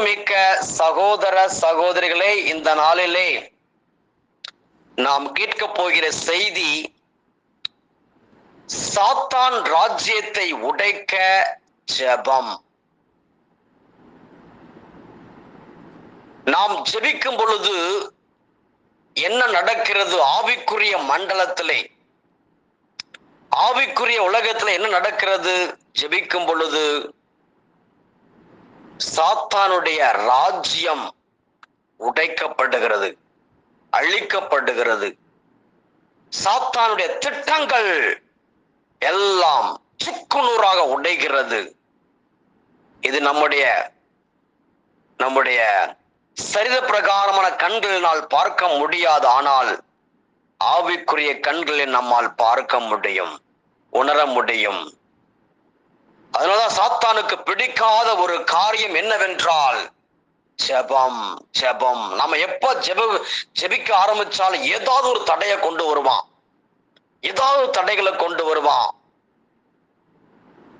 மிக்க சகோதர சகோதரிகளே இந்த நாளிலே நாம் கேட்க போகிற செய்தி சாத்தான் ராஜ்யத்தை உடைக்க ஜெபம். நாம் ஜெபிக்கும் பொழுது என்ன நடக்கிறது? ஆவிக்குரிய மண்டலத்திலே. ஆவிக்குரிய உலகத்துல என்ன நடக்கிறது? ஜெபிக்கும் பொழுது சாத்தானுடைய ராஜ்யம் உடைக்கப்படுகிறது அழிக்கப்படுகிறது. சாத்தானுடைய திட்டங்கள் எல்லாம் சுக்குநூறாக உடைகிறது. இது நம்முடைய நம்முடைய சரித பிரகாரமான கண்களினால் பார்க்க முடியாது ஆனால் ஆவிக்குரிய கண்களை நம்மால் பார்க்க முடியும் உணர முடியும். அதனாலதான் சாத்தானுக்கு பிடிக்காத ஒரு காரியம் என்னவென்றால் ஜெபம் ஜெபம். நம்ம எப்ப ஜெப ஜெபிக்க ஆரம்பிச்சாலும் ஏதாவது ஒரு தடையை கொண்டு வருவான். ஏதாவது தடைகளை கொண்டு வருவான்.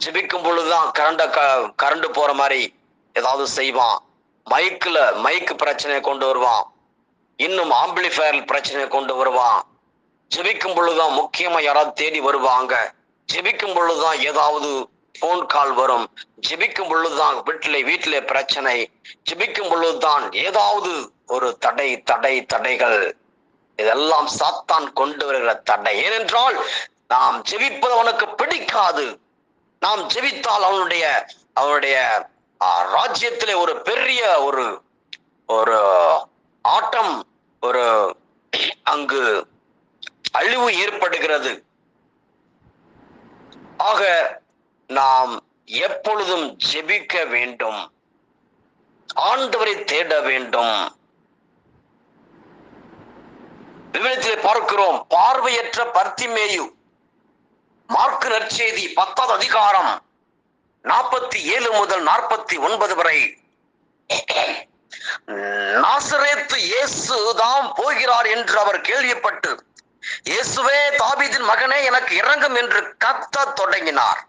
ஜெபிக்கும் பொழுதுதான் கரண்ட கரண்ட் போற மாதிரி ஏதாவது செய்வான். மைக்கில் மைக்கு பிரச்சனையை கொண்டு வருவான். இன்னும் ஆம்பிளிஃபயர் பிரச்சனையை கொண்டு வருவான். ஜெபிக்கும் பொழுதுதான் முக்கியமா யாராவது தேடி வருவாங்க. ஜெபிக்கும் பொழுதுதான் ஏதாவது போன் கால் வரும். ஜெபிக்கும் பொழுதுதான் வீட்டில வீட்டில பிரச்சனை. ஜெபிக்கும் பொழுதுதான் ஏதாவது ஒரு தடை தடை தடைகள். இதெல்லாம் சாத்தான் கொண்டு வருகிற தடை. ஏனென்றால் நாம் ஜெபிப்பது அவனுக்கு பிடிக்காது. நாம் ஜெபித்தால் அவனுடைய அவனுடைய ராஜ்யத்திலே ஒரு பெரிய ஒரு ஒரு ஆட்டம் ஒரு அங்கு அழிவு ஏற்படுகிறது. ஆக நாம் எப்பொழுதும் ஜெபிக்க வேண்டும். ஆண்டவரை தேட வேண்டும். விவரத்தில் பார்க்கிறோம் பார்வையற்ற பர்த்திமேயு. மார்க்கு நற்செய்தி பத்தாவது அதிகாரம் நாற்பத்தி ஏழு முதல் நாற்பத்தி ஒன்பது வரை. நாசரேத்து இயேசு தாம் போகிறார் என்று அவர் கேள்விப்பட்டு இயேசுவே தாபீதின் மகனே எனக்கு இறங்கும் என்று கத்த தொடங்கினார்.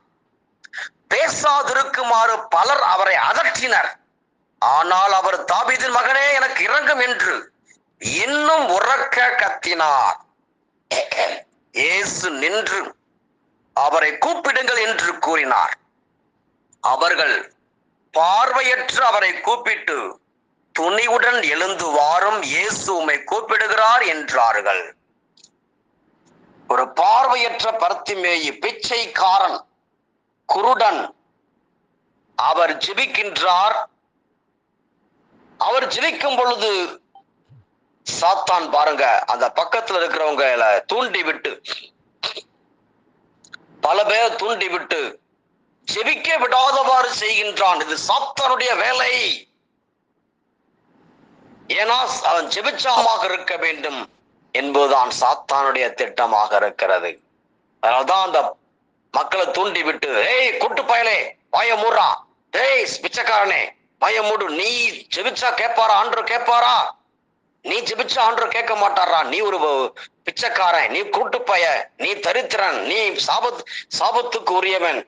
பேசாதிருக்குமாறு பலர் அவரை அதற்றினர் ஆனால் அவர் தாபீதின் மகனே எனக்கு இறங்கும் என்று இன்னும் உறக்க கத்தினார். இயேசு நின்று அவரை கூப்பிடுங்கள் என்று கூறினார். அவர்கள் பார்வையற்று அவரை கூப்பிட்டு துணிவுடன் எழுந்து வாரும் இயேசு உமை கூப்பிடுகிறார் என்றார்கள். ஒரு பார்வையற்ற பருத்திமேயி பிச்சைக்காரன் குருடன் அவர் ஜெபிக்கின்றார். அவர் ஜெபிக்கும் பொழுது சாத்தான் பாருங்க அந்த பக்கத்துல இருக்கிறவங்க தூண்டி விட்டு பல பேர் தூண்டி விட்டு ஜெபிக்க விடாதவாறு செய்கின்றான். இது சாத்தானுடைய வேலை. ஏன்னா அவன் ஜெபிச்சாமாக இருக்க வேண்டும் என்பதுதான் சாத்தானுடைய திட்டமாக இருக்கிறது. அதனால்தான் அந்த மக்களை தூண்டி விட்டு ஏய் குட்டு பயலே வாய மூடுறா. ஏய் பிச்சைக்காரனே வாய மூடு. நீ ஜெபிச்சா கேட்பாரா? ஆண்டு கேட்பாரா? நீ ஜெபிச்சா ஆண்டு கேட்க மாட்டாரா? நீ ஒரு பிச்சைக்காரன் நீ கூட்டு பய நீ தரித்திரன் நீ சாபத் சாபத்துக்கு உரியவன்.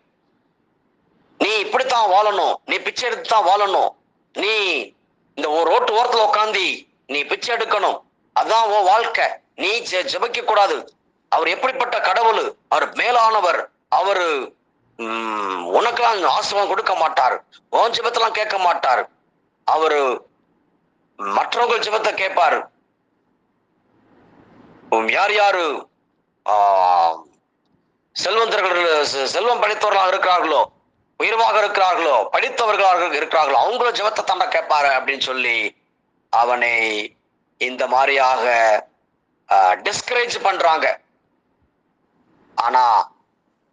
நீ இப்படித்தான் வாழணும். நீ பிச்சை எடுத்து தான் வாழணும். நீ இந்த ஒரு ரோட்டு ஓரத்துல உட்காந்தி நீ பிச்சை எடுக்கணும். அதான் உன் வாழ்க்கை. நீ ஜெபிக்க கூடாது அவர் எப்படிப்பட்ட கடவுள்? அவர் மேலானவர். அவர் உனக்கெல்லாம் ஆசிரமம் கொடுக்க மாட்டார். உன் ஜிபத்தெல்லாம் கேட்க மாட்டார். அவரு மற்றவங்க ஜிபத்தை கேட்பாரு. யார் யாரு செல்வந்தர்கள் செல்வம் படித்தவர்களாக இருக்கிறார்களோ உயர்வாக இருக்கிறார்களோ படித்தவர்களாக இருக்கிறார்களோ அவங்கள ஜெபத்தை தண்ட கேட்பாரு அப்படின்னு சொல்லி அவனை இந்த மாதிரியாக டிஸ்கரேஜ் பண்றாங்க. ஆனா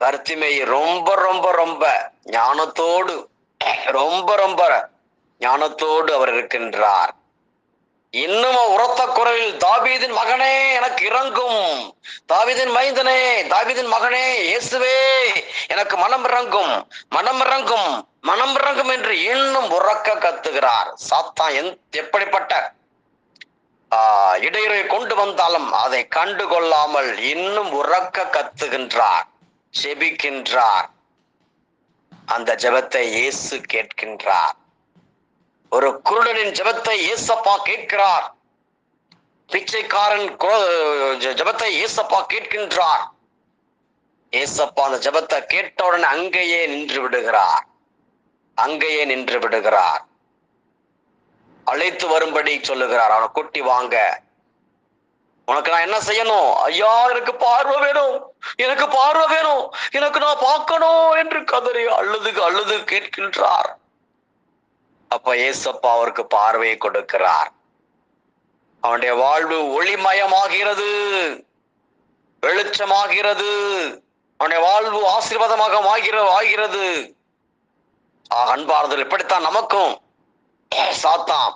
வர்த்திமை ரொம்ப ரொம்ப ரொம்ப ஞானத்தோடு ரொம்ப ரொம்ப ஞானத்தோடு அவர் இருக்கின்றார். இன்னும் உரத்த குரலில் தாபீதின் மகனே எனக்கு இறங்கும். தாபீதின் மைந்தனே தாபீதின் மகனே இயேசுவே எனக்கு மனம் இறங்கும். மனம் இறங்கும் மனம் இறங்கும் என்று இன்னும் உறக்க கத்துகிறார். சாத்தான் எந் எப்படிப்பட்ட ஆஹ் இடையூறை கொண்டு வந்தாலும் அதை கண்டு கொள்ளாமல் இன்னும் உறக்க கத்துகின்றார். செபிக்கின்றார் அந்த ஜெபத்தை இயேசு கேட்கின்றார். ஒரு குருடனின் ஜெபத்தை இயேசப்பா கேட்கிறார். பிச்சைக்காரன் ஜபத்தை இயேசப்பா ஜெபத்தை கேட்கின்றார். ஏசப்பா அந்த ஜெபத்தை கேட்ட உடனே அங்கேயே நின்று விடுகிறார். அங்கேயே நின்று விடுகிறார். அழைத்து வரும்படி சொல்லுகிறார். அவனை கூட்டி வாங்க. உனக்கு நான் என்ன செய்யணும்? ஐயா எனக்கு பார்வை வேணும். எனக்கு பார்வை வேணும். எனக்கு நான் பார்க்கணும் என்று கதறி அழுது அழுது கேட்கின்றார். அப்ப ஏசப்பா அவருக்கு பார்வையை கொடுக்கிறார். அவனுடைய வாழ்வு ஒளிமயமாகிறது. வெளிச்சமாகிறது. அவனுடைய வாழ்வு ஆசீர்வாதமாக ஆகிறது. அன்பார்தல் இப்படித்தான் நமக்கும் சாத்தான்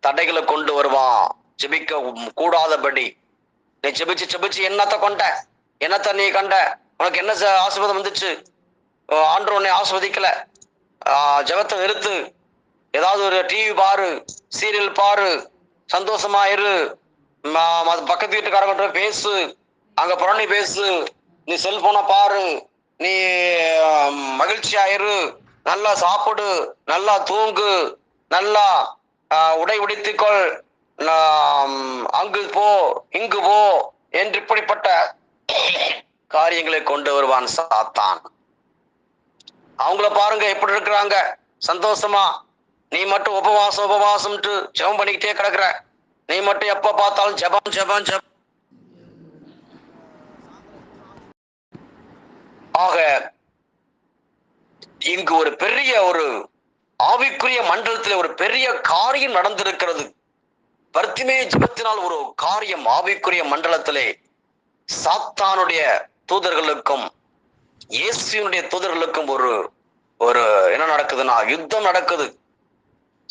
தடைகளை கொண்டு வருவான். ஜெபிக்க கூடாதபடி. நீ ஜெபிச்சு ஜெபிச்சு என்னத்த கொண்ட? என்னத்த நீ கண்ட? உனக்கு என்ன ஆசிர்வாதம் வந்துச்சு? ஆண்டு உன்னை ஆஸ்வதிக்கல ஜபத்தை ஜெபத்தை நிறுத்து. ஏதாவது ஒரு டிவி பாரு சீரியல் பாரு சந்தோஷமா இரு. ம- பக்கத்து வீட்டுக்காரங்கிட்ட பேசு. அங்க புறணி பேசு. நீ செல்போனை பாரு. நீ ஆஹ், மகிழ்ச்சியா இரு. நல்லா சாப்பிடு. நல்லா தூங்கு. நல்லா உடை உடைத்துக்கொள். அங்கு போ இங்கு போ என்று இப்படிப்பட்ட காரியங்களை கொண்டு வருவான் சாத்தான். அவங்கள பாருங்க எப்படி இருக்கிறாங்க? சந்தோஷமா? நீ மட்டும் உபவாசம் உபவாசம்ட்டு ஜெபம் பண்ணிக்கிட்டே கிடக்குற. நீ மட்டும் எப்ப பார்த்தாலும் ஜெபம் ஜெபம் ஜெபம். ஆக இங்கு ஒரு பெரிய ஒரு ஆவிக்குரிய மண்டலத்தில் ஒரு பெரிய காரியம் நடந்திருக்கிறது. பர்த்திமே ஜெபத்தினால் ஒரு காரியம் ஆவிக்குரிய மண்டலத்திலே சாத்தானுடைய தூதர்களுக்கும் இயேசுவினுடைய தூதர்களுக்கும் ஒரு ஒரு என்ன நடக்குதுன்னா யுத்தம் நடக்குது.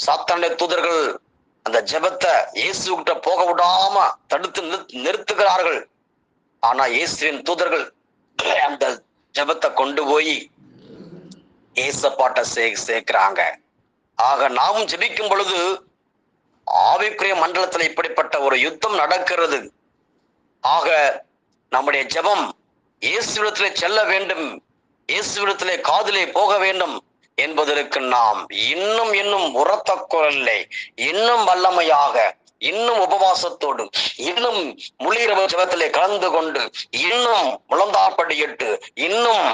சாத்தானுடைய தூதர்கள் அந்த ஜெபத்தை இயேசுகிட்ட போக விடாம தடுத்து நிறுத்- நிறுத்துகிறார்கள். ஆனா இயேசுவின் தூதர்கள் அந்த ஜெபத்தை கொண்டு போய் ஏசப்பாட்ட சே சேர்க்கிறாங்க. ஆக நாமும் ஜபிக்கும் பொழுது ஆவிக்குரிய மண்டலத்துல இப்படிப்பட்ட ஒரு யுத்தம் நடக்கிறது. ஆக நம்முடைய ஜெபம் இயேசுவிடத்திலே செல்ல வேண்டும் இயேசுவிடத்திலே காதிலே போக வேண்டும் என்பதற்கு நாம் இன்னும் இன்னும் உரத்த குரல்லை இன்னும் வல்லமையாக இன்னும் உபவாசத்தோடு இன்னும் முளிரவ ஜபத்திலே கலந்து கொண்டு இன்னும் முழந்தாப்படியிட்டு இன்னும்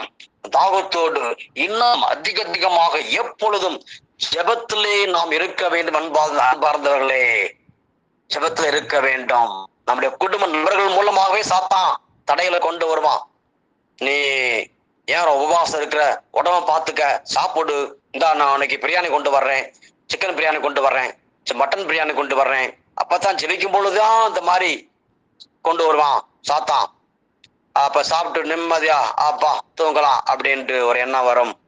தாகத்தோடு இன்னும் அதிக அதிகமாக எப்பொழுதும் ஜபத்திலே நாம் இருக்க வேண்டும் அன்பார்ந்தவர்களே ஜபத்தில் இருக்க வேண்டும். நம்முடைய குடும்ப நண்பர்கள் மூலமாகவே சாத்தான் தடைகளை கொண்டு வருவான். நீ ஏன் உபவாசம் இருக்கிற? உடம்ப பார்த்துக்க சாப்பிடு. இந்தா நான் உனக்கு பிரியாணி கொண்டு வர்றேன். சிக்கன் பிரியாணி கொண்டு வர்றேன். மட்டன் பிரியாணி கொண்டு வர்றேன். அப்பதான் ஜெபிக்கும் பொழுதுதான் இந்த மாதிரி கொண்டு வருவான். சாத்தான். அப்ப சாப்பிட்டு நிம்மதியா அப்பா தூங்கலாம் அப்படின்ட்டு ஒரு எண்ணம் வரும்.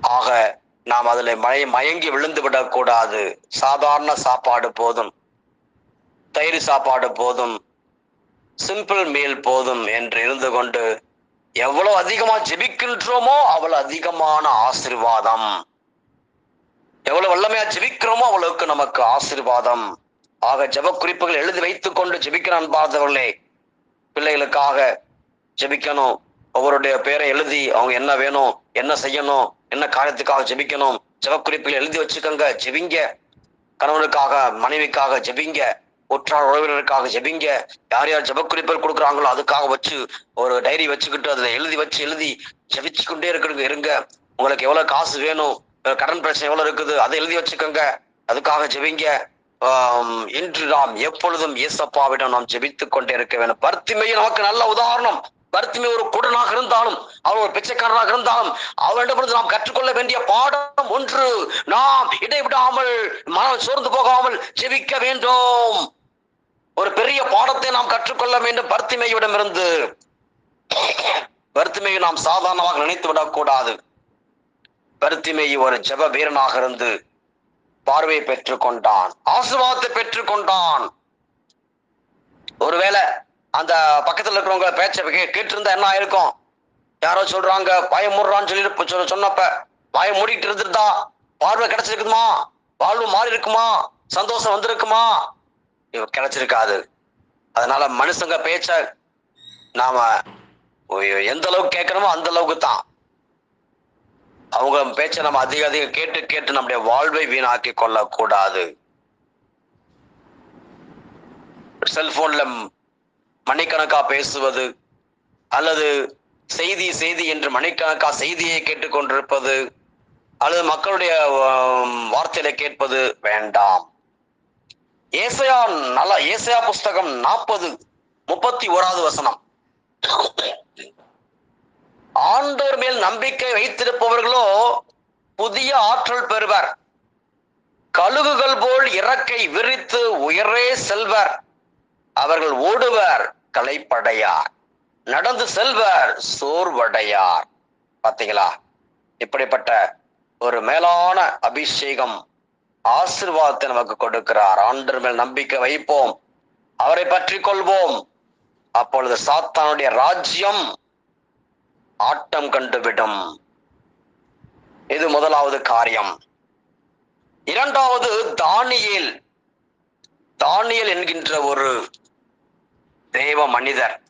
ஆக நாம் அதில் மய மயங்கி விழுந்து விடக்கூடாது. சாதாரண சாப்பாடு போதும். தயிர் சாப்பாடு போதும் சிம்பிள் மீல் போதும் என்று இருந்து கொண்டு எவ்வளவு அதிகமா ஜெபிக்கின்றோமோ அவ்வளவு அதிகமான ஆசிர்வாதம். எவ்வளவு வல்லமையா ஜெபிக்கிறோமோ அவ்வளவுக்கு நமக்கு ஆசீர்வாதம். ஆக ஜப குறிப்புகள் எழுதி வைத்துக் கொண்டு ஜெபிக்கிற அன்பார்ந்தவர்களே பிள்ளைகளுக்காக ஜெபிக்கணும். ஒவ்வொருடைய பேரை எழுதி அவங்க என்ன வேணும் என்ன செய்யணும் என்ன காரியத்துக்காக ஜெபிக்கணும் ஜெபக்குறிப்புகள் எழுதி வச்சுக்கோங்க ஜெபிங்க. கணவனுக்காக மனைவிக்காக ஜெபிங்க. உற்றார் உறவினருக்காக ஜெபிங்க. யார் யார் ஜெபக்குறிப்புகள் கொடுக்குறாங்களோ அதுக்காக வச்சு ஒரு டைரி வச்சுக்கிட்டு அதில் எழுதி வச்சு எழுதி ஜெபிச்சு கொண்டே இருக்கிறது இருங்க. உங்களுக்கு எவ்வளோ காசு வேணும் கடன் பிரச்சனை எவ்வளோ இருக்குது அதை எழுதி வச்சுக்கோங்க. அதுக்காக ஜெபிங்க. இன்று நாம் எப்பொழுதும் இயேசப்பாவிடம் நாம் ஜெபித்து கொண்டே இருக்க வேண்டும். பர்த்திமையை நமக்கு நல்ல உதாரணம். பர்த்திமை ஒரு குடனாக இருந்தாலும் அவன் ஒரு பிச்சைக்காரனாக இருந்தாலும் அவனிடமிருந்து நாம் கற்றுக்கொள்ள வேண்டிய பாடம் ஒன்று. நாம் இடைவிடாமல் மனம் சோர்ந்து போகாமல் ஜெபிக்க வேண்டும். ஒரு பெரிய பாடத்தை நாம் கற்றுக்கொள்ள வேண்டும். பருத்திமையிடமிருந்து பருத்திமையை நாம் சாதாரணமாக நினைத்து விடக்கூடாது. பருத்திமை ஒரு ஜப வீரனாக இருந்து பார்வையை பெற்றுக் கொண்டான். ஆசீர்வாதத்தை பெற்றுக் கொண்டான். ஒருவேளை அந்த பக்கத்துல இருக்கிறவங்க பேச்ச கேட்டு கேட்டிருந்தா என்ன ஆயிருக்கும்? யாரோ சொல்றாங்க பயமுறான்னு சொல்லி சொன்னப்ப பயம் மூடிட்டு இருந்திருந்தா பார்வை கிடைச்சிருக்குமா? வாழ்வு மாறி இருக்குமா சந்தோஷம் வந்திருக்குமா? கிடைச்சிருக்காது அதனால மனுஷங்க பேச்ச நாம எந்த அளவுக்கு கேட்கணுமோ அந்த அளவுக்கு தான். அவங்க பேச்சை நம்ம அதிக அதிகம் கேட்டு கேட்டு நம்முடைய வாழ்வை வீணாக்கி கொள்ளக்கூடாது. செல்போன்ல மணிக்கணக்கா பேசுவது அல்லது செய்தி செய்தி என்று மணிக்கணக்கா செய்தியை கேட்டுக்கொண்டிருப்பது அல்லது மக்களுடைய வார்த்தையில வார்த்தைகளை கேட்பது வேண்டாம். ஏசையா நல்ல ஏசையா புஸ்தகம் நாற்பது முப்பத்தி ஓராவது வசனம். ஆண்டோர் மேல் நம்பிக்கை வைத்திருப்பவர்களோ புதிய ஆற்றல் பெறுவர். கழுகுகள் போல் இறக்கை விரித்து உயரே செல்வர். அவர்கள் ஓடுவர் களைப்படையார். நடந்து செல்வர் சோர்வடையார். பாத்தீங்களா? இப்படிப்பட்ட ஒரு மேலான அபிஷேகம் ஆசீர்வாதத்தை நமக்கு கொடுக்கிறார். ஆண்டர் மேல் நம்பிக்கை வைப்போம். அவரை பற்றி கொள்வோம். அப்பொழுது சாத்தானுடைய ராஜ்யம் ஆட்டம் கண்டுவிடும். இது முதலாவது காரியம். இரண்டாவது தானியல். தானியல் என்கின்ற ஒரு தேவ மனிதர்.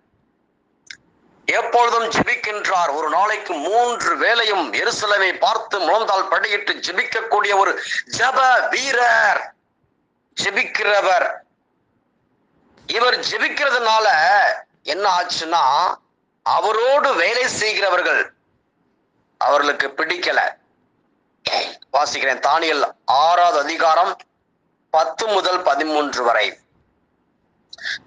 எப்பொழுதும் ஜெபிக்கின்றார். ஒரு நாளைக்கு மூன்று வேலையும் எருசலவை பார்த்து முழந்தால் படையிட்டு ஜெபிக்கக்கூடிய ஒரு ஜப வீரர் ஜெபிக்கிறவர். இவர் ஜெபிக்கிறதுனால என்ன ஆச்சுன்னா அவரோடு வேலை செய்கிறவர்கள் அவர்களுக்கு பிடிக்கல. வாசிக்கிறேன் தானியல் ஆறாவது அதிகாரம் பத்து முதல் பதிமூன்று வரை.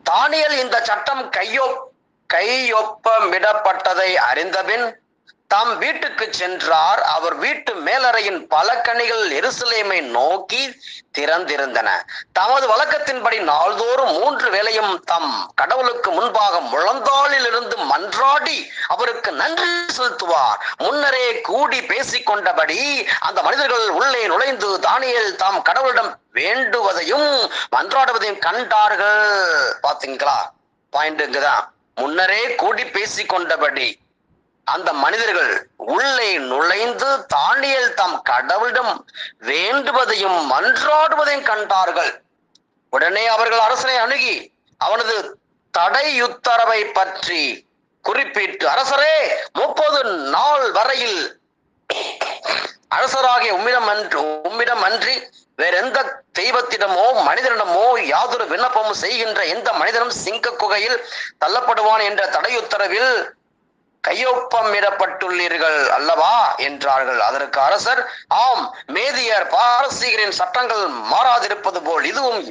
தானியல் இந்த சட்டம் கையோ கையொப்பமிடப்பட்டதை அறிந்தபின் தாம் வீட்டுக்கு சென்றார். அவர் வீட்டு மேலறையின் பல கனிகள் எருசலேமை நோக்கி திறந்திருந்தன. தமது வழக்கத்தின்படி நாள்தோறும் மூன்று வேளையும் தம் கடவுளுக்கு முன்பாக முழந்தாளில் இருந்து மன்றாடி அவருக்கு நன்றி செலுத்துவார். முன்னரே கூடி பேசிக்கொண்டபடி அந்த மனிதர்கள் உள்ளே நுழைந்து தானியல் தாம் கடவுளிடம் வேண்டுவதையும் மன்றாடுவதையும் கண்டார்கள். பாத்தீங்களா? பாயிண்ட் இங்குதான். முன்னரே கூடி பேசிக்கொண்டபடி அந்த மனிதர்கள் உள்ளே நுழைந்து தானியல் தாம் கடவுளிடம் வேண்டுவதையும் மன்றாடுவதையும் கண்டார்கள். உடனே அவர்கள் அரசனை அணுகி அவனது தடையுத்தரவை பற்றி குறிப்பிட்டு அரசரே முப்பது நாள் வரையில் அரசராகிய உம்மிடம் அன்று உம்மிடம் அன்றி வேற எந்த தெய்வத்திடமோ மனிதனிடமோ யாதொரு விண்ணப்பமும் செய்கின்ற எந்த மனிதனும் சிங்க குகையில் தள்ளப்படுவான் என்ற தடையுத்தரவில் கையொப்பமிடப்பட்டுள்ளீர்கள் அல்லவா? என்றார்கள். அதற்கு அரசர் ஆம் மேதியர் பாரசீகரின் சட்டங்கள் மாறாதிருப்பது போல் இதுவும்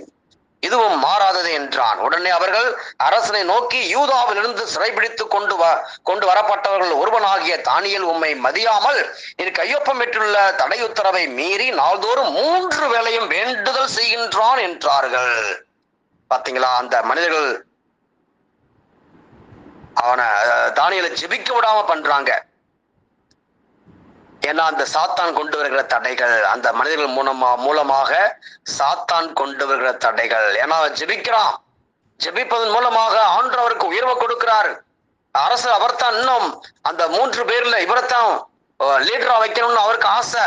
இதுவும் மாறாதது என்றான். உடனே அவர்கள் அரசனை நோக்கி யூதாவிலிருந்து சிறைபிடித்து கொண்டு வ கொண்டு வரப்பட்டவர்கள் ஒருவனாகிய தானியல் உம்மை மதியாமல் நீர் கையொப்பமிட்டுள்ள தடையுத்தரவை மீறி நாள்தோறும் மூன்று வேளையும் வேண்டுதல் செய்கின்றான் என்றார்கள். பாத்தீங்களா? அந்த மனிதர்கள் அவனை தானியலை ஜெபிக்க விடாம பண்றாங்க. ஏன்னா அந்த சாத்தான் கொண்டு வருகிற தடைகள் அந்த மனிதர்கள் மூலமா மூலமாக சாத்தான் கொண்டு வருகிற தடைகள். ஏன்னா அவன் ஜெபிக்கிறான். ஜெபிப்பதன் மூலமாக ஆண்டவருக்கு உயர்வை கொடுக்கிறார். அரசு அவர்தான் இன்னும் அந்த மூன்று பேர்ல இவரைத்தான் லீடரா வைக்கணும்னு அவருக்கு ஆசை.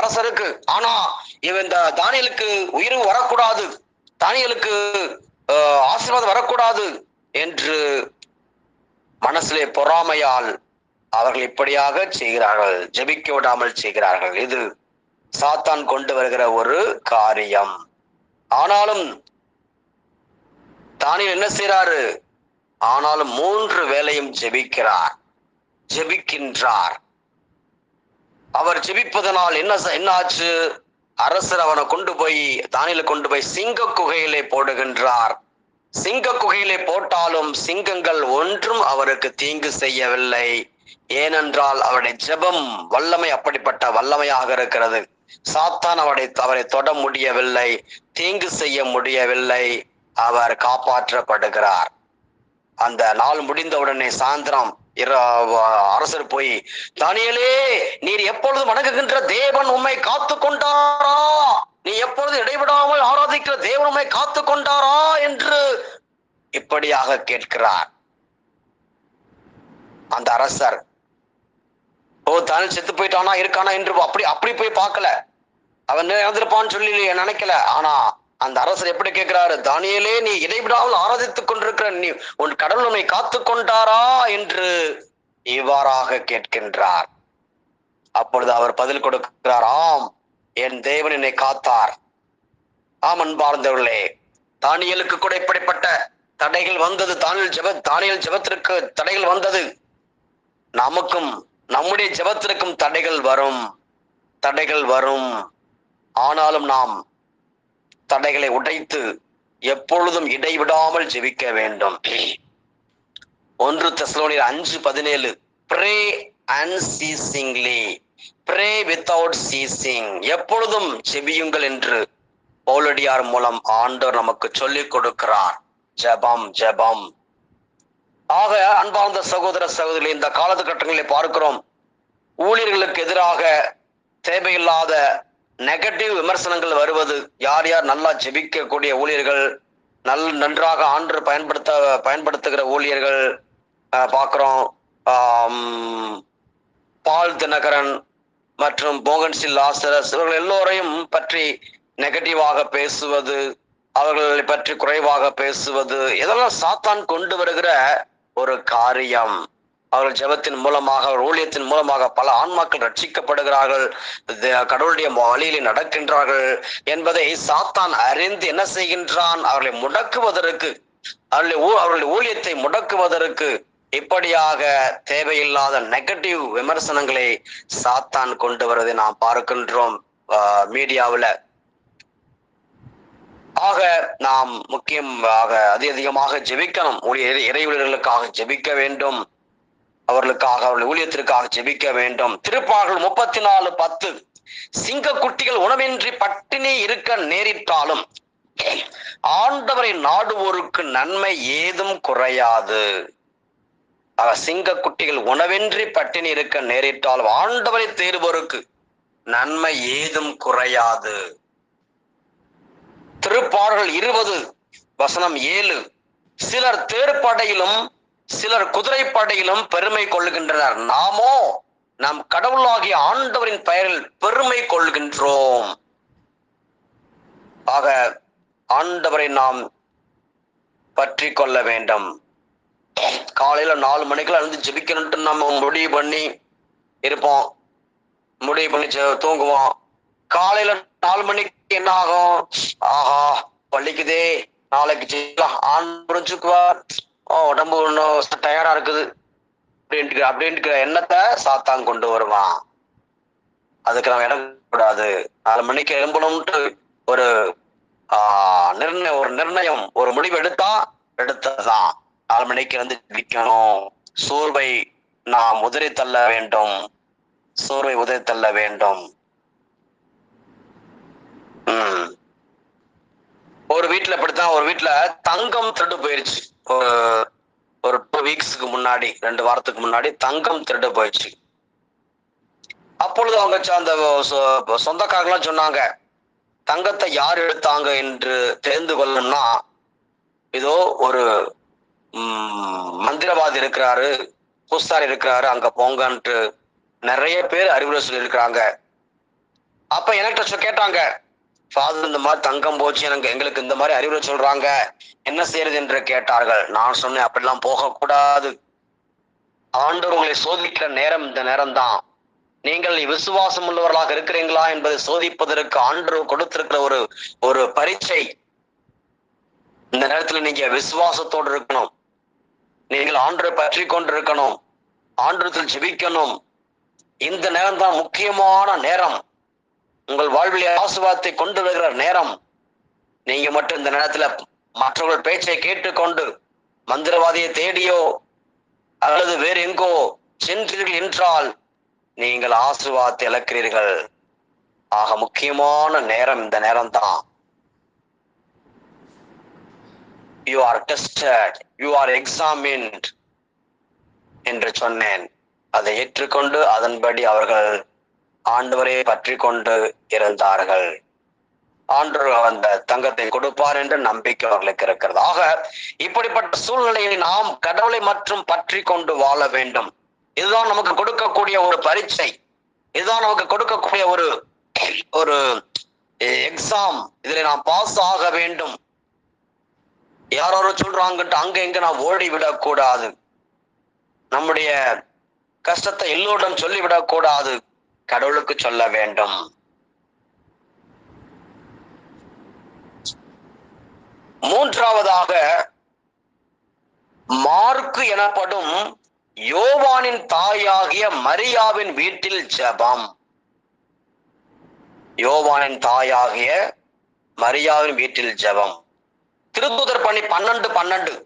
அரசருக்கு. ஆனா இவன் இந்த தானியலுக்கு உயிர் வரக்கூடாது. தானியலுக்கு ஆசீர்வாதம் வரக்கூடாது என்று மனசிலே பொறாமையால் அவர்கள் இப்படியாக செய்கிறார்கள் ஜெபிக்க விடாமல் செய்கிறார்கள். இது சாத்தான் கொண்டு வருகிற ஒரு காரியம். ஆனாலும் தானில் என்ன செய்யறாரு ஆனாலும் மூன்று வேலையும் ஜெபிக்கிறார் ஜெபிக்கின்றார். அவர் ஜெபிப்பதனால் என்ன என்னாச்சு? என்ன ஆச்சு அரசர் அவனை கொண்டு போய் தானியில கொண்டு போய் சிங்க குகையிலே போடுகின்றார். சிங்க குகையிலே போட்டாலும் சிங்கங்கள் ஒன்றும் அவருக்கு தீங்கு செய்யவில்லை. ஏனென்றால் அவருடைய ஜெபம் வல்லமை அப்படிப்பட்ட வல்லமையாக இருக்கிறது. சாத்தான் அவரை அவரை தொட முடியவில்லை தீங்கு செய்ய முடியவில்லை அவர் காப்பாற்றப்படுகிறார். அந்த நாள் முடிந்தவுடனே சாயந்திரம் அரசர் போய் தானியலே நீர் எப்பொழுது வணங்குகின்ற தேவன் உம்மை காத்து கொண்டாரா நீ எப்பொழுது இடைவிடாமல் ஆராதிக்கிற தேவன் உம்மை காத்து கொண்டாரா என்று இப்படியாக கேட்கிறார். அந்த அரசர். ஓ தானியல் செத்து போயிட்டானா இருக்கானா என்று அப்படி அப்படி போய் பார்க்கல. அவன் இறந்திருப்பான்னு சொல்லி நினைக்கல. ஆனா அந்த அரசர் எப்படி கேட்கிறாரு? தானியலே நீ இடைவிடாமல் ஆராதித்துக் கொண்டிருக்கிற நீ உன் கடவுள் உன்னை காத்து கொண்டாரா? என்று இவ்வாறாக கேட்கின்றார். அப்பொழுது அவர் பதில் கொடுக்கிறார் ஆம் என் தேவன் என்னை காத்தார். ஆம் அன்பார்ந்தவர்களே தானியலுக்கு கூட இப்படிப்பட்ட தடைகள் வந்தது. தானியல் ஜெப தானியல் ஜெபத்திற்கு தடைகள் வந்தது. நமக்கும் நம்முடைய ஜெபத்திற்கும் தடைகள் வரும். தடைகள் வரும். ஆனாலும் நாம் தடைகளை உடைத்து எப்பொழுதும் இடைவிடாமல் ஜெபிக்க வேண்டும். ஒன்று தெசலோனியர் அஞ்சு பதினேழு. Pray unceasingly pray without ceasing எப்பொழுதும் ஜெபியுங்கள் என்று பவுலடியார் மூலம் ஆண்டவர் நமக்கு சொல்லிக் கொடுக்கிறார். ஜெபம் ஜெபம். ஆக அன்பார்ந்த சகோதர சகோதரி இந்த காலகட்டங்களை பார்க்கிறோம் ஊழியர்களுக்கு எதிராக தேவையில்லாத நெகட்டிவ் விமர்சனங்கள் வருவது யார் யார் நல்லா ஜெபிக்கக்கூடிய ஊழியர்கள் நல் நன்றாக ஆண்டு பயன்படுத்த பயன்படுத்துகிற ஊழியர்கள் பார்க்குறோம் பால் தினகரன் மற்றும் மோகன்சில் லாசரஸ் இவர்கள் எல்லோரையும் பற்றி நெகட்டிவாக பேசுவது அவர்களை பற்றி குறைவாக பேசுவது இதெல்லாம் சாத்தான் கொண்டு வருகிற ஒரு காரியம். அவர்கள் ஜெபத்தின் மூலமாக அவர் ஊழியத்தின் மூலமாக பல ஆன்மாக்கள் ரட்சிக்கப்படுகிறார்கள். கடவுளுடைய வழியிலே நடக்கின்றார்கள் என்பதை சாத்தான் அறிந்து என்ன செய்கின்றான்? அவர்களை முடக்குவதற்கு அவர்களை ஊ- அவர்களுடைய ஊழியத்தை முடக்குவதற்கு இப்படியாக தேவையில்லாத நெகட்டிவ் விமர்சனங்களை சாத்தான் கொண்டு வருவதை நாம் பார்க்கின்றோம். மீடியாவில். ஆக நாம் முக்கியமாக அதி அதிகமாக ஜெபிக்கணும். ஊழிய இறை ஊழியர்களுக்காக ஜெபிக்க வேண்டும். அவர்களுக்காக அவர்கள் ஊழியத்திற்காக ஜெபிக்க வேண்டும். திருப்பாடல் முப்பத்தி நாலு பத்து. சிங்க குட்டிகள் உணவின்றி பட்டினி இருக்க நேரிட்டாலும் ஆண்டவரை நாடுவோருக்கு நன்மை ஏதும் குறையாது. ஆக சிங்க குட்டிகள் உணவின்றி பட்டினி இருக்க நேரிட்டாலும் ஆண்டவரை தேடுவோருக்கு நன்மை ஏதும் குறையாது. திருப்பாடல்கள் இருபது வசனம் ஏழு. சிலர் தேர்ப்படையிலும் சிலர் குதிரைப்படையிலும் பெருமை கொள்ளுகின்றனர். நாமோ நாம் கடவுளாகிய ஆண்டவரின் பெயரில் பெருமை கொள்கின்றோம். ஆக ஆண்டவரை நாம் பற்றி கொள்ள வேண்டும். காலையில நாலு மணிக்கெல்லாம் எழுந்து ஜெபிக்கணும்ட்டு நம்ம முடிவு பண்ணி இருப்போம். முடிவு பண்ணி தூங்குவோம். காலையில நாலு மணிக்கு என்ன ஆகும் ஆஹா பள்ளிக்குதே நாளைக்கு ஆண் புரிஞ்சுக்குவா ஓ உடம்பு ஒன்றும் டயர்டா இருக்குது. அப்படின்ட்டு அப்படின்ட்டு எண்ணத்தை சாத்தான் கொண்டு வருவான். அதுக்கு நம்ம இடம் கூடாது நாலு மணிக்கு எழும்பணும்ட்டு ஒரு ஆஹ் நிர்ணயம் ஒரு நிர்ணயம் ஒரு முடிவு எடுத்தா எடுத்ததுதான். நாலு மணிக்கு வந்து விற்கணும் சோர்வை நாம் உதறி தள்ள வேண்டும். சோர்வை உதறி தள்ள வேண்டும். ஒரு வீட்டுல இப்படித்தான் ஒரு வீட்டுல தங்கம் திருடு போயிருச்சு. ஒரு டூ வீக்ஸ்க்கு முன்னாடி ரெண்டு வாரத்துக்கு முன்னாடி தங்கம் திருடு போயிடுச்சு அப்பொழுது அவங்க அந்த சொ- சொந்தக்காரங்களாம் சொன்னாங்க தங்கத்தை யார் எடுத்தாங்க என்று தெரிந்து கொள்ளணும்னா ஏதோ ஒரு மந்திரவாதி இருக்கிறாரு பூசாரி இருக்கிறாரு அங்க போங்கன்ட்டு நிறைய பேர் அறிவுரை சொல்லியிருக்கிறாங்க. அப்ப என்கிட்ட கேட்டாங்க ஃபாதர் இந்த மாதிரி தங்கம் போச்சு எனக்கு எங்களுக்கு இந்த மாதிரி அறிவுரை சொல்றாங்க. என்ன செய்யறது என்று கேட்டார்கள். நான் சொன்னேன் அப்படிலாம் போகக்கூடாது. ஆண்டவர் உங்களை சோதிக்கிற நேரம் இந்த நேரம் தான் நீங்கள் விசுவாசம் உள்ளவர்களாக இருக்கிறீங்களா என்பதை சோதிப்பதற்கு ஆண்டவர் கொடுத்திருக்கிற ஒரு ஒரு பரீட்சை. இந்த நேரத்துல நீங்க விசுவாசத்தோடு இருக்கணும். நீங்கள் ஆண்டரை பற்றி கொண்டிருக்கணும். ஆண்டத்தில் ஜெபிக்கணும். இந்த நேரம் தான் முக்கியமான நேரம். உங்கள் வாழ்வில் ஆசுவாதத்தை கொண்டு வருகிற நேரம். நீங்க மட்டும் இந்த நேரத்துல மற்றவர்கள் பேச்சை கேட்டுக்கொண்டு மந்திரவாதியை தேடியோ அல்லது வேறு எங்கோ சென்றீர்கள் என்றால் நீங்கள் ஆசீர்வாதத்தை இழக்கிறீர்கள். ஆக முக்கியமான நேரம் இந்த நேரம் தான் you are tested you are examined என்று சொன்னேன். அதை ஏற்றுக்கொண்டு அதன்படி அவர்கள் ஆண்டவரை பற்றி கொண்டு இருந்தார்கள். ஆண்டவர் அந்த தங்கத்தை கொடுப்பார் என்ற நம்பிக்கை அவர்களுக்கு இருக்கிறது. ஆக இப்படிப்பட்ட சூழ்நிலையை நாம் கடவுளை மற்றும் பற்றி கொண்டு வாழ வேண்டும். இதுதான் நமக்கு கொடுக்கக்கூடிய ஒரு பரீட்சை. இதுதான் நமக்கு கொடுக்கக்கூடிய ஒரு ஒரு எக்ஸாம் இதுல நாம் பாஸ் ஆக வேண்டும். யாரோ சொல்றாங்கட்டு அங்க எங்க நான் ஓடி விடக்கூடாது நம்முடைய கஷ்டத்தை எல்லோரிடம் சொல்லிவிடக் கூடாது கடவுளுக்கு சொல்ல வேண்டும். மூன்றாவதாக மார்க்கு எனப்படும் யோவானின் தாயாகிய மரியாவின் வீட்டில் ஜெபம். யோவானின் தாயாகிய மரியாவின் வீட்டில் ஜெபம். திருத்துதர் பணி பன்னெண்டு பன்னெண்டு.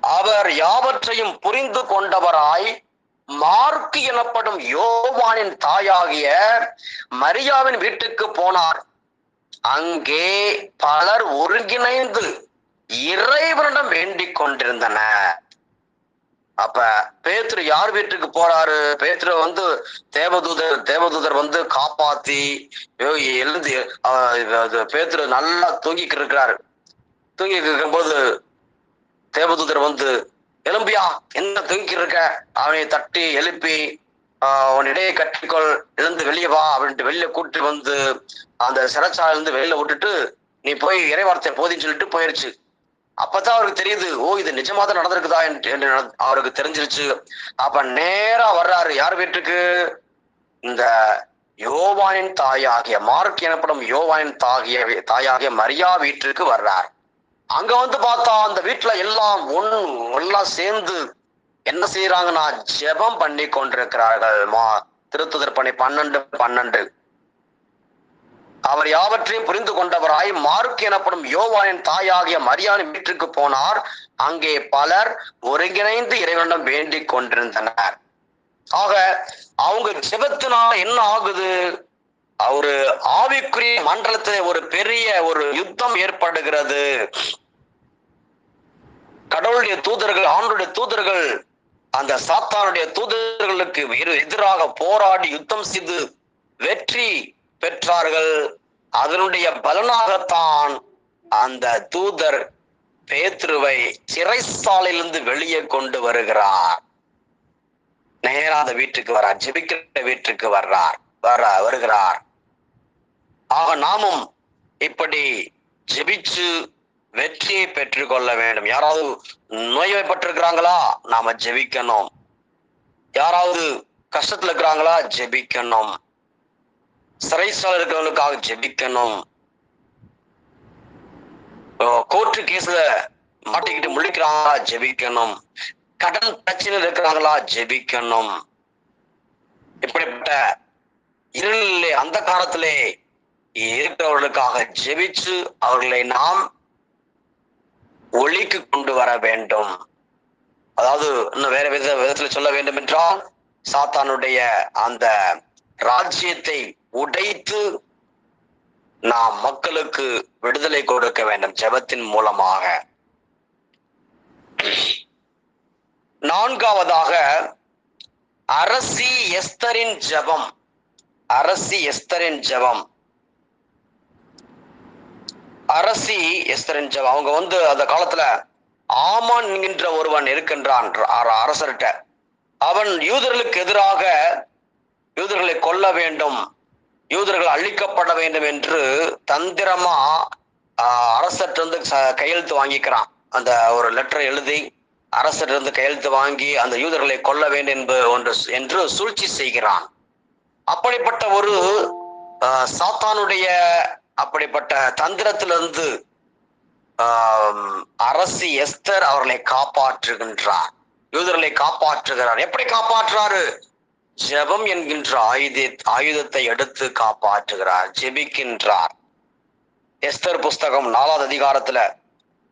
அவர் யாவற்றையும் புரிந்து கொண்டவராய் மார்க்கு எனப்படும் யோவானின் தாயாகிய மரியாவின் வீட்டுக்கு போனார். அங்கே பலர் ஒருங்கிணைந்து இறைவனிடம் வேண்டிக் கொண்டிருந்தனர். அப்ப பேத்துரு யார் வீட்டுக்கு போறாரு? பேத்துரு வந்து தேவதூதர் தேவதூதர் வந்து காப்பாத்தி எழுந்து அது பேத்துரு நல்லா தூங்கிக்கிட்டு இருக்கிறாரு. தூங்கிட்டு இருக்கும்போது தேவதூதர் வந்து எலும்பியா என்ன தூங்கிட்டு இருக்க? அவனை தட்டி எழுப்பி உன் இடையை கட்டிக்கொள் எழுந்து வெளியே வா அப்படின்ட்டு வெளியே கூட்டி வந்து அந்த சிறைச்சாலையில இருந்து வெளியில விட்டுட்டு நீ போய் இறைவார்த்தை போதின்னு சொல்லிட்டு போயிருச்சு. அப்பதான் அவருக்கு தெரியுது ஓ இது நிஜமா தான் நடந்திருக்குதா? என்று என்று அவருக்கு தெரிஞ்சிருச்சு. அப்ப நேரா வர்றாரு யார் வீட்டுக்கு? இந்த யோவானின் தாயாகிய மார்க் எனப்படும் யோவானின் தாகிய தாயாகிய மரியா வீட்டிற்கு வர்றார். அங்க வந்து பார்த்தா அந்த வீட்டுல எல்லாம் ஒண்ணு எல்லாம் சேர்ந்து என்ன செய்யறாங்கன்னா ஜெபம் பண்ணி கொண்டிருக்கிறார்கள். மா திருத்துதர் பணி பன்னெண்டு பன்னெண்டு. அவர் யாவற்றையும் புரிந்து கொண்டவராய் மார்க் எனப்படும் யோவானின் தாயாகிய மரியாதை வீட்டுக்கு போனார். அங்கே பலர் ஒருங்கிணைந்து இறைவனிடம் வேண்டிக் கொண்டிருந்தனர். ஆக அவங்க ஜெபத்தினால என்ன ஆகுது? அவரு ஆவிக்குரிய மண்டலத்துல ஒரு பெரிய ஒரு யுத்தம் ஏற்படுகிறது. கடவுளுடைய தூதர்கள் ஆண்டுடைய தூதர்கள் அந்த சாத்தானுடைய தூதர்களுக்கு எதிராக போராடி யுத்தம் செய்து வெற்றி பெற்றார்கள். அதனுடைய பலனாகத்தான் அந்த தூதர் பேத்ருவை சிறைசாலையிலிருந்து வெளியே கொண்டு வருகிறார். நேரா அந்த வீட்டுக்கு வர்றார் ஜெபிக்கிற வீட்டுக்கு வர்றார் வர வருகிறார். ஆக நாமும் இப்படி ஜெபிச்சு வெற்றியை பெற்றுக்கொள்ள வேண்டும். யாராவது நோய்வாய்ப்பட்டிருக்கிறாங்களா நாம ஜெபிக்கணும். யாராவது கஷ்டத்துல இருக்கிறாங்களா? ஜெபிக்கணும். சிறைசாலை இருக்கிறவங்களுக்காக ஜெபிக்கணும். கோர்ட்டு கேஸ்ல மாட்டிக்கிட்டு முழிக்கிறாங்களா? ஜெபிக்கணும். கடன் பிரச்சனை இருக்கிறாங்களா? ஜெபிக்கணும். இப்படிப்பட்ட இருளிலே அந்த காலத்திலே இருக்கிறவர்களுக்காக ஜெபிச்சு அவர்களை நாம் ஒளிக்கு கொண்டு வர வேண்டும். அதாவது இன்னும் வேற வித விதத்துல சொல்ல வேண்டும் என்றால் சாத்தானுடைய அந்த ராஜ்யத்தை உடைத்து நாம் மக்களுக்கு விடுதலை கொடுக்க வேண்டும் ஜெபத்தின் மூலமாக. நான்காவதாக அரசி எஸ்தரின் ஜெபம். அரசி எஸ்தரின் ஜெபம். அரசி எஸ்தரின் அவங்க வந்து அந்த காலத்துல ஆமான் என்கின்ற ஒருவன் இருக்கின்றான் அர- அரசர்கிட்ட. அவன் யூதர்களுக்கு எதிராக யூதர்களை கொல்ல வேண்டும் யூதர்கள் அழிக்கப்பட வேண்டும் என்று தந்திரமா அரசர்கிட்ட இருந்து ச- கையெழுத்து வாங்கிக்கிறான். அந்த ஒரு லெட்டர் எழுதி அரசர்ட்ட இருந்து கையெழுத்து வாங்கி அந்த யூதர்களை கொல்ல வேண்டும் என்பது ஒன்று என்று சூழ்ச்சி செய்கிறான். அப்படிப்பட்ட ஒரு சாத்தானுடைய அப்படிப்பட்ட தந்திரத்திலிருந்து அரசி எஸ்தர் அவர்களை காப்பாற்றுகின்றார். யூதர்களை காப்பாற்றுகிறார். எப்படி காப்பாற்றுறாரு? ஜெபம் என்கின்ற ஆயுத ஆயுதத்தை எடுத்து காப்பாற்றுகிறார். ஜெபிக்கின்றார். எஸ்தர் புஸ்தகம் நாலாவது அதிகாரத்துல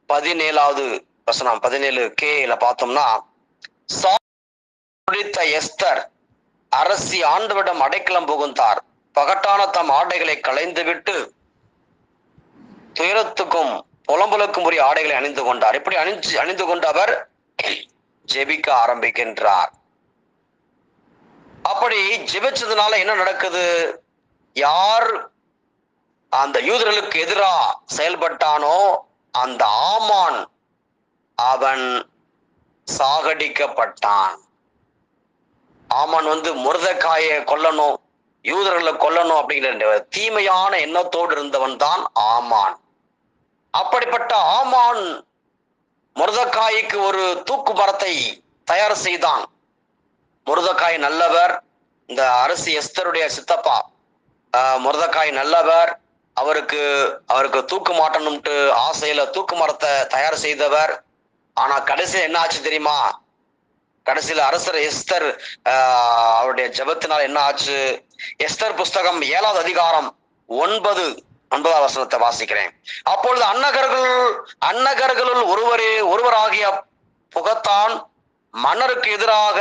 பதினேழாவது வசனம் பதினேழு கேல பார்த்தோம்னா முடித்த எஸ்தர் அரசி ஆண்டவிடம் அடைக்கலம் புகுந்தார். பகட்டான தம் ஆடைகளை களைந்துவிட்டு துயரத்துக்கும் புலம்பலுக்கும் உரிய ஆடைகளை அணிந்து கொண்டார். இப்படி அணிஞ்சு அணிந்து கொண்டு அவர் ஜெபிக்க ஆரம்பிக்கின்றார். அப்படி ஜெபிச்சதுனால என்ன நடக்குது? யார் அந்த யூதர்களுக்கு எதிரா செயல்பட்டானோ அந்த ஆமான் அவன் சாகடிக்கப்பட்டான். ஆமான் வந்து முருதக்காய கொல்லணும் யூதர்களை கொல்லணும் அப்படிங்கிற தீமையான எண்ணத்தோடு இருந்தவன் தான் ஆமான். அப்படிப்பட்ட ஆமான் முருதக்காய்க்கு ஒரு தூக்கு மரத்தை தயார் செய்தான். முருதக்காய் நல்லவர் இந்த அரசு எஸ்தருடைய சித்தப்பா. முருதக்காய் நல்லவர் அவருக்கு அவருக்கு தூக்கு மாட்டணும்ட்டு ஆசையில தூக்கு மரத்தை தயார் செய்தவர். ஆனா கடைசியில் என்ன ஆச்சு தெரியுமா? கடைசியில் அரசர் எஸ்தர் அவருடைய ஜெபத்தினால் என்ன ஆச்சு? எஸ்தர் புஸ்தகம் ஏழாவது அதிகாரம் ஒன்பது ஒன்பதாம் வசனத்தை வாசிக்கிறேன். அப்பொழுது அன்னகர்கள் அன்னகர்களுள் ஒருவரே ஒருவராகிய புகத்தான் மன்னருக்கு எதிராக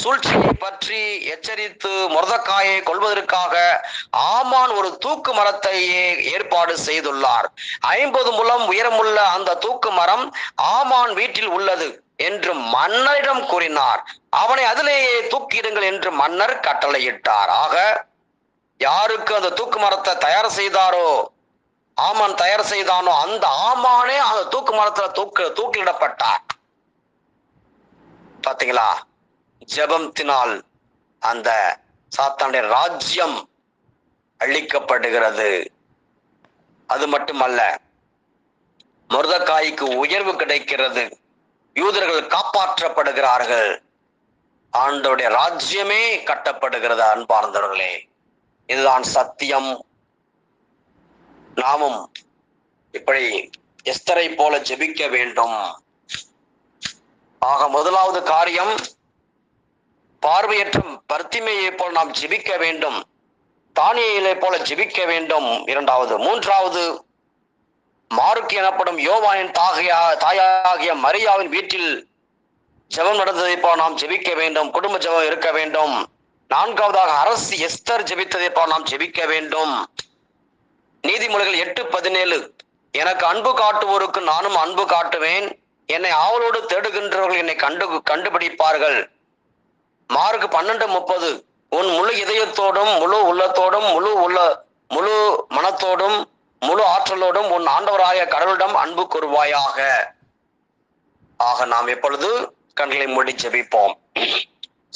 சூழ்ச்சியை பற்றி எச்சரித்து முரதக்காயை கொள்வதற்காக ஆமான் ஒரு தூக்கு மரத்தை ஏற்பாடு செய்துள்ளார். ஐம்பது முலம் உயரமுள்ள அந்த தூக்கு மரம் ஆமான் வீட்டில் உள்ளது என்று மன்னரிடம் கூறினார். அவனை அதிலேயே தூக்கிடுங்கள் என்று மன்னர் கட்டளையிட்டார். ஆக யாருக்கு அந்த தூக்கு மரத்தை தயார் செய்தாரோ ஆமான் தயார் செய்தானோ அந்த ஆமானே அந்த தூக்கு மரத்துல தூக்கு தூக்கிலிடப்பட்டார் பாத்தீங்களா? ஜபத்தினால் அந்த சாத்தானுடைய ராஜ்யம் அழிக்கப்படுகிறது. அது மட்டுமல்ல முருதக்காய்க்கு உயர்வு கிடைக்கிறது. யூதர்கள் காப்பாற்றப்படுகிறார்கள். ஆண்டோடைய ராஜ்யமே கட்டப்படுகிறது அன்பார்ந்தவர்களே. இதுதான் சத்தியம். நாமும் இப்படி எஸ்தரை போல ஜெபிக்க வேண்டும். ஆக முதலாவது காரியம் பார்வையற்ற பர்த்திமையை போல் நாம் ஜெபிக்க வேண்டும். தானியலை போல ஜெபிக்க வேண்டும். இரண்டாவது. மூன்றாவது மாருக்கு எனப்படும் யோவானின் தாகையா தாயாகிய மரியாவின் வீட்டில் ஜெபம் நடந்ததை போல நாம் ஜெபிக்க வேண்டும். குடும்ப ஜெபம் இருக்க வேண்டும். நான்காவதாக அரசு எஸ்தர் ஜெபித்ததை போல் நாம் ஜெபிக்க வேண்டும். நீதிமொழிகள் எட்டு பதினேழு. எனக்கு அன்பு காட்டுவோருக்கு நானும் அன்பு காட்டுவேன். என்னை ஆவலோடு தேடுகின்றவர்கள் என்னை கண்டு கண்டுபிடிப்பார்கள். மார்க் பன்னெண்டு முப்பது. உன் முழு இதயத்தோடும் முழு உள்ளத்தோடும் முழு உள்ள முழு மனத்தோடும் முழு ஆற்றலோடும் உன் ஆண்டவராய கடவுளிடம் அன்பு கூறுவாயாக. ஆக நாம் எப்பொழுது கண்களை மூடி ஜெபிப்போம்.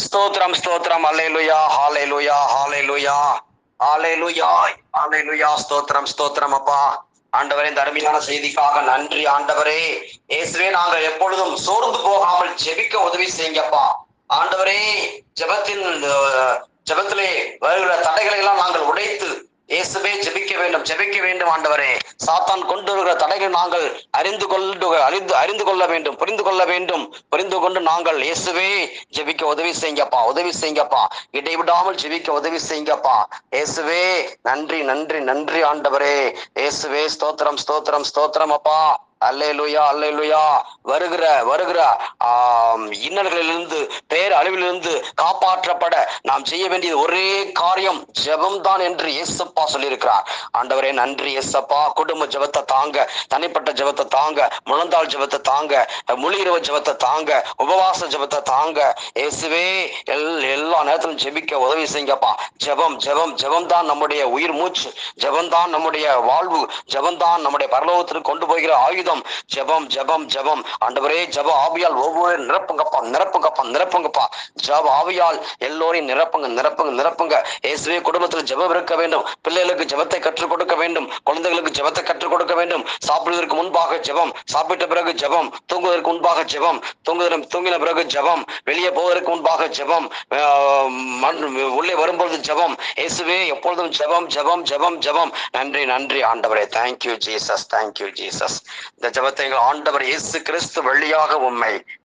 ஸ்தோத்திரம் ஸ்தோத்திரம். அலையலுயா ஹாலேலுயா ஹாலேலுயா ஹாலேலுயா ஹாலேலுயா ஸ்தோத்ரம் ஸ்தோத்திரம் அப்பா. ஆண்டவரே இந்த அருமையான செய்திக்காக நன்றி ஆண்டவரே. இயேசுவே நாங்கள் எப்பொழுதும் சோர்ந்து போகாமல் ஜெபிக்க உதவி செய்யுங்கப்பா. ஆண்டவரே ஜெபத்தின் ஜெபத்திலே வருகிற தடைகளை எல்லாம் நாங்கள் உடைத்து இயேசுவே ஜெபிக்க வேண்டும் ஜெபிக்க வேண்டும் ஆண்டவரே. சாத்தான் கொண்டு வருகிற தடைகள் நாங்கள் அறிந்து கொண்டு அறிந்து அறிந்து கொள்ள வேண்டும் புரிந்து கொள்ள வேண்டும். புரிந்து கொண்டு நாங்கள் இயேசுவே ஜெபிக்க உதவி செய்யுங்கப்பா உதவி செய்யுங்கப்பா. இடைவிடாமல் ஜெபிக்க உதவி செய்யுங்கப்பா. இயேசுவே நன்றி நன்றி நன்றி ஆண்டவரே. இயேசுவே ஸ்தோத்திரம் ஸ்தோத்திரம் ஸ்தோத்திரம் அப்பா. அல்லேலுயா அல்லேலுயா. வருகிற வருகிற ஆஹ் இன்னல்களிலிருந்து பேர் அழிவிலிருந்து காப்பாற்றப்பட நாம் செய்ய வேண்டியது ஒரே காரியம் ஜெபம்தான் என்று எஸ்அப்பா சொல்லியிருக்கிறார். ஆண்டவரே நன்றி எஸ்அப்பா குடும்ப ஜெபத்தை தாங்க தனிப்பட்ட ஜெபத்தை தாங்க முழந்தாள் ஜெபத்தை தாங்க முழியிரவு ஜெபத்தை தாங்க உபவாச ஜெபத்தை தாங்க. இயேசுவே எல் எல்லா நேரத்திலும் ஜெபிக்க உதவி செய்யுங்கப்பா. ஜெபம் ஜெபம் ஜெபம் தான் நம்முடைய உயிர் மூச்சு. ஜெபம் தான் நம்முடைய வாழ்வு. ஜெபம் தான் நம்முடைய பரலோகத்திற்கு கொண்டு போகிற ஆயுதம். அர்த்தம் ஜபம் ஜபம் ஜபம். ஆண்டவரே ஜப ஆவியால் ஒவ்வொரு நிரப்புங்கப்பா நிரப்புங்கப்பா நிரப்புங்கப்பா. ஜப ஆவியால் எல்லோரையும் நிரப்புங்க நிரப்புங்க நிரப்புங்க. இயேசுவே குடும்பத்தில் ஜெபம் இருக்க வேண்டும். பிள்ளைகளுக்கு ஜெபத்தை கற்றுக் கொடுக்க வேண்டும். குழந்தைகளுக்கு ஜெபத்தை கற்றுக் கொடுக்க வேண்டும். சாப்பிடுவதற்கு முன்பாக ஜெபம் சாப்பிட்ட பிறகு ஜெபம் தூங்குவதற்கு முன்பாக ஜெபம் தூங்குவதற்கு தூங்கின பிறகு ஜெபம் வெளியே போவதற்கு முன்பாக ஜெபம் உள்ளே வரும்பொழுது ஜெபம். இயேசுவே எப்பொழுதும் ஜெபம் ஜெபம் ஜெபம் ஜெபம். நன்றி நன்றி ஆண்டவரே. தேங்க்யூ ஜீசஸ் தேங்க்யூ ஜீசஸ் இந்த ஜபத்தை எங்கள் ஆண்டவர் இயேசு கிறிஸ்து வழியாக உண்மை